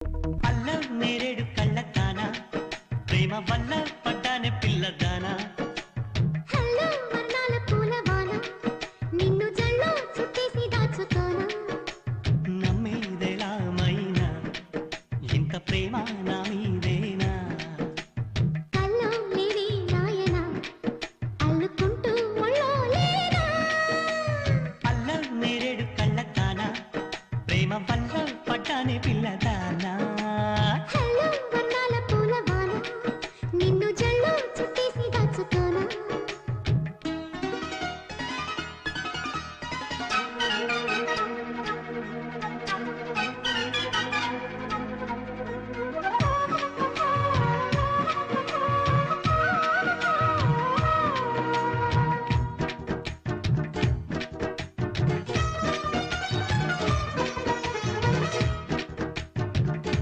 అల్ల నేరేడు కళ్ళతానా? ప్రేమ వల్ల పడ్డానే పిల్లదానా? హలో వర్ణాల పూలవాన నిన్ను జల్లో చుట్టేసి దాచుతానా? నమ్మేదెలా మైనా? ఇంత ప్రేమ నా పిల్లదానా